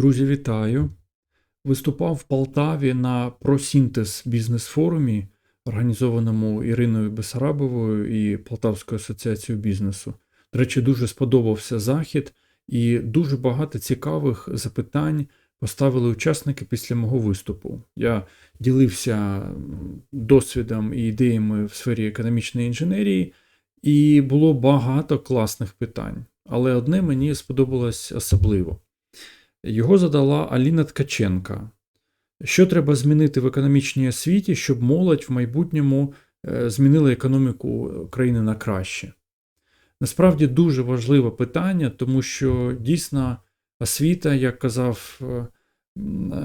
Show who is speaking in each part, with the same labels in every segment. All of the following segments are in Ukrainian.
Speaker 1: Друзі, вітаю! Виступав в Полтаві на просінтез бізнес-форумі, організованому Іриною Бесарабовою і Полтавською асоціацією бізнесу. До речі, дуже сподобався захід, і дуже багато цікавих запитань поставили учасники після мого виступу. Я ділився досвідом і ідеями в сфері економічної інженерії, і було багато класних питань. Але одне мені сподобалось особливо. Його задала Аліна Ткаченка. Що треба змінити в економічній освіті, щоб молодь в майбутньому е, змінила економіку країни на краще? Насправді дуже важливе питання, тому що дійсно освіта, як казав е,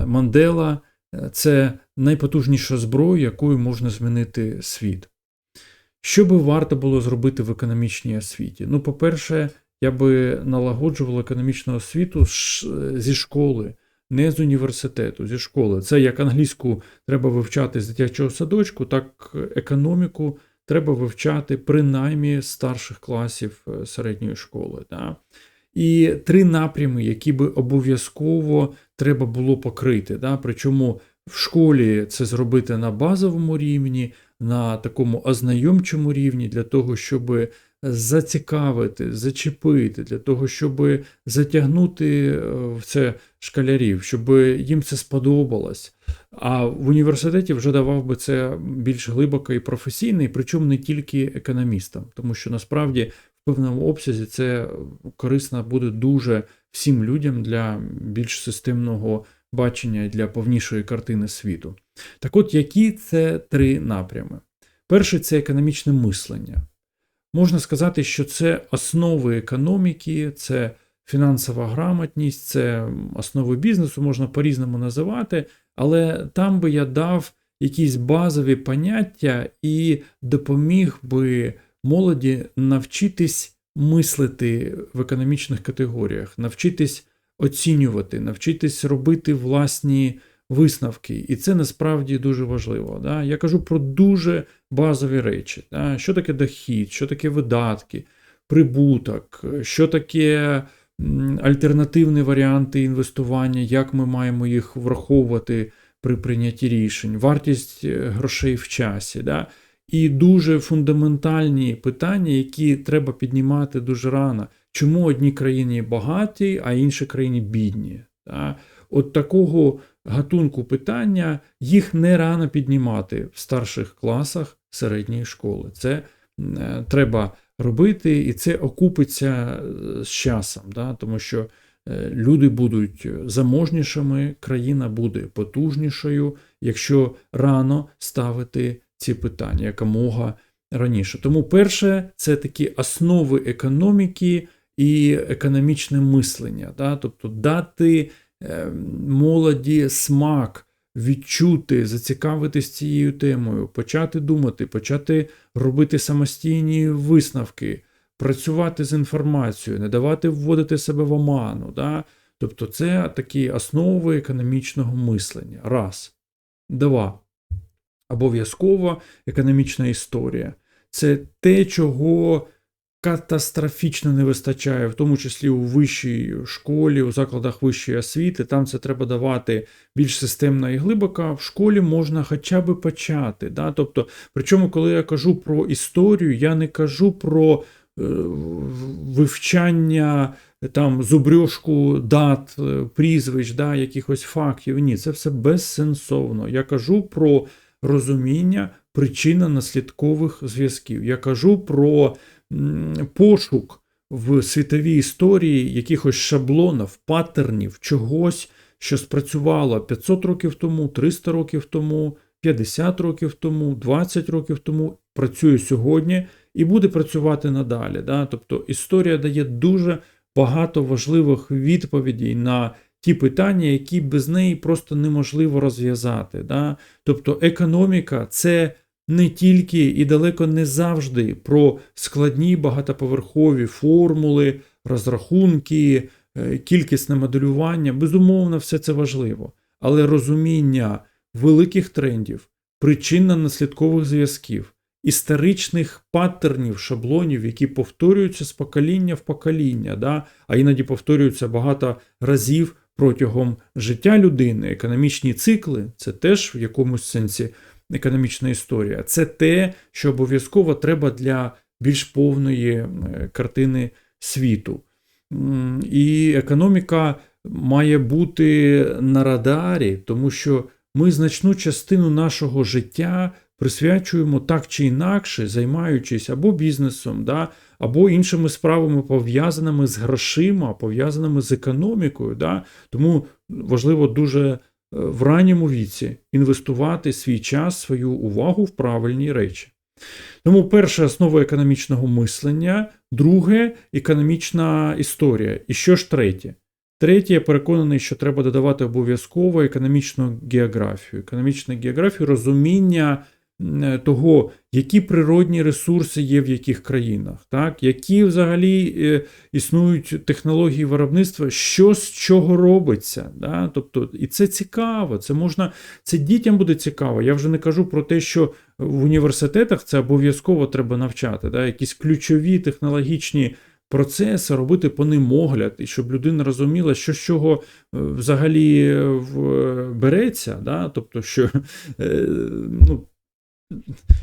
Speaker 1: Мандела, е, це найпотужніша зброя, якою можна змінити світ. Що би варто було зробити в економічній освіті? Ну, по-перше, я би налагоджував економічну освіту зі школи, не з університету, зі школи. Це як англійську треба вивчати з дитячого садочку, так економіку треба вивчати принаймні старших класів е, середньої школи. Да? І три напрями, які би обов'язково треба було покрити. Да? Причому в школі це зробити на базовому рівні, на такому ознайомчому рівні, для того, щоб зацікавити, зачепити, для того, щоб затягнути е, в це школярів, щоб їм це сподобалось. А в університеті вже давав би це більш глибоко і професійний, причому не тільки економістам, тому що насправді в певному обсязі це корисно буде дуже всім людям для більш системного бачення для повнішої картини світу. Так от, які це три напрями? Перший це економічне мислення. Можна сказати, що це основи економіки, це фінансова грамотність, це основи бізнесу, можна по-різному називати, але там би я дав якісь базові поняття і допоміг би молоді навчитись мислити в економічних категоріях, навчитись оцінювати, навчитись робити власні висновки. І це насправді дуже важливо. Да? Я кажу про дуже базові речі. Да? Що таке дохід, що таке видатки, прибуток, що таке альтернативні варіанти інвестування, як ми маємо їх враховувати при прийнятті рішень, вартість е, грошей в часі. Да? І дуже фундаментальні питання, які треба піднімати дуже рано. Чому одні країни багаті, а інші країни бідні? От такого гатунку питання їх не рано піднімати в старших класах середньої школи. Це е, треба робити, і це окупиться е, з часом, да? тому що е, люди будуть заможнішими, країна буде потужнішою, якщо рано ставити ці питання якомога раніше. Тому перше, це такі основи економіки і економічне мислення, да? тобто дати. Е, молоді смак відчути, зацікавитись цією темою, почати думати, почати робити самостійні висновки, працювати з інформацією, не давати вводити себе в оману. Да? Тобто це такі основи економічного мислення. Раз. Два. Обов'язково економічна історія. Це те, чого катастрофічно не вистачає, в тому числі у вищій школі, у закладах вищої освіти. Там це треба давати більш системно і глибоко. В школі можна хоча б почати. Да? Тобто, Причому, коли я кажу про історію, я не кажу про е, вивчання там зубрьошку дат, е, прізвищ, да, якихось фактів. Ні, це все безсенсовно. Я кажу про розуміння причинно-наслідкових зв'язків. Я кажу про пошук в світовій історії якихось шаблонів, паттернів, чогось, що спрацювало 500 років тому, 300 років тому, 50 років тому, 20 років тому, працює сьогодні і буде працювати надалі. Да? Тобто історія дає дуже багато важливих відповідей на ті питання, які без неї просто неможливо розв'язати. Да? Тобто економіка це не тільки і далеко не завжди про складні багатоповерхові формули, розрахунки, е, кількісне моделювання. Безумовно, все це важливо. Але розуміння великих трендів, причинно-наслідкових зв'язків, історичних паттернів, шаблонів, які повторюються з покоління в покоління, да? а іноді повторюються багато разів протягом життя людини, економічні цикли це теж в якомусь сенсі економічна історія. Це те, що обов'язково треба для більш повної е, картини світу. І економіка має бути на радарі, тому що ми значну частину нашого життя присвячуємо так чи інакше, займаючись або бізнесом, да, або іншими справами, пов'язаними з грошима, пов'язаними з економікою. Да. Тому важливо дуже в ранньому віці інвестувати свій час, свою увагу в правильні речі. Тому перше основа економічного мислення, друге економічна історія. І що ж третє? Третє, я переконаний, що треба додавати обов'язково економічну географію. Економічна географія, розуміння того, які природні ресурси є в яких країнах, так? які взагалі е, існують технології виробництва, що з чого робиться. Да? Тобто, і це цікаво, це можна, це дітям буде цікаво. Я вже не кажу про те, що в університетах це обов'язково треба навчати. Да? Якісь ключові технологічні процеси, робити по ним огляд, і щоб людина розуміла, що з чого е, взагалі е, береться. Да? Тобто, що е, ну,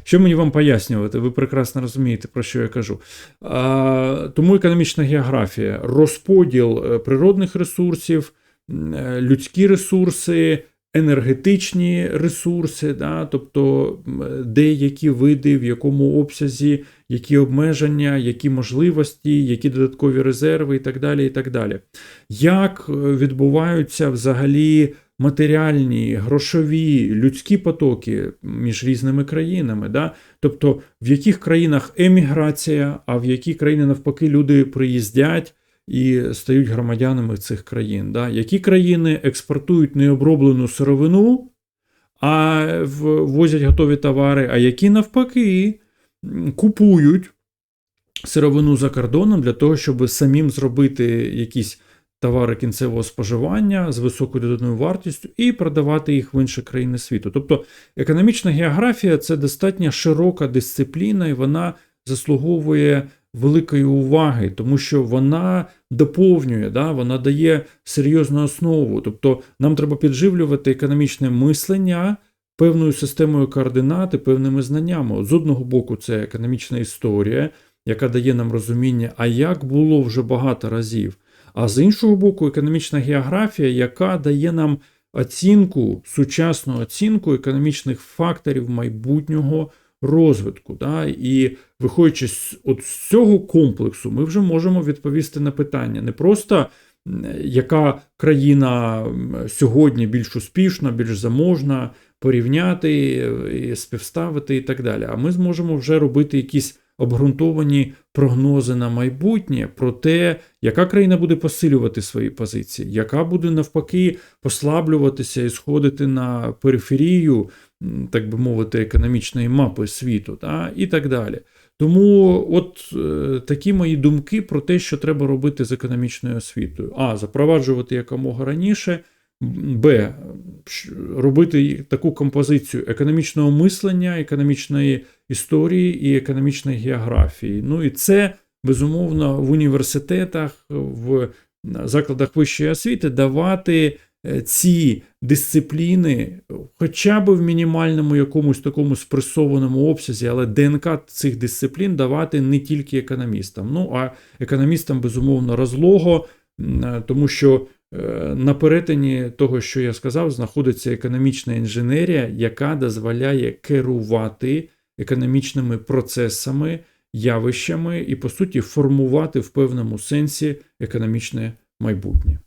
Speaker 1: що мені вам пояснювати? Ви прекрасно розумієте, про що я кажу. А, тому економічна географія, розподіл е, природних ресурсів, е, людські ресурси, енергетичні ресурси, да? тобто м, де які види, в якому обсязі, які обмеження, які можливості, які додаткові резерви і так далі. і так далі. Як е, відбуваються взагалі матеріальні, грошові, людські потоки між різними країнами. Да? Тобто, в яких країнах еміграція, а в які країни навпаки люди приїздять і стають громадянами цих країн. Да? Які країни експортують необроблену сировину, а возять готові товари, а які навпаки купують сировину за кордоном для того, щоб самим зробити якісь товари кінцевого споживання з високою доданою вартістю і продавати їх в інші країни світу. Тобто економічна географія це достатньо широка дисципліна, і вона заслуговує великої уваги, тому що вона доповнює, да, вона дає серйозну основу. Тобто нам треба підживлювати економічне мислення. Певною системою координат і певними знаннями. От З одного боку, це економічна історія, яка дає нам розуміння, а як було вже багато разів. А з іншого боку, економічна географія, яка дає нам оцінку, сучасну оцінку економічних факторів майбутнього розвитку. Да? І виходячи з, от з цього комплексу, ми вже можемо відповісти на питання не просто. Яка країна сьогодні більш успішна, більш заможна, порівняти, е, співставити і так далі. А ми зможемо вже робити якісь обґрунтовані прогнози на майбутнє про те, яка країна буде посилювати свої позиції, яка буде навпаки послаблюватися і сходити на периферію, так би мовити, економічної мапи світу, та, і так далі. Тому от е, такі мої думки про те, що треба робити з економічною освітою. А. Запроваджувати якомога раніше. Б. Робити таку композицію економічного мислення, економічної історії і економічної географії. Ну і це, безумовно, в університетах, в закладах вищої освіти давати е, ці дисципліни, хоча б в мінімальному якомусь такому спресованому обсязі, але ДНК цих дисциплін давати не тільки економістам. Ну а економістам, безумовно, розлого, е, тому що е, на перетині того, що я сказав, знаходиться економічна інженерія, яка дозволяє керувати економічними процесами, явищами і, по суті, формувати в певному сенсі економічне майбутнє.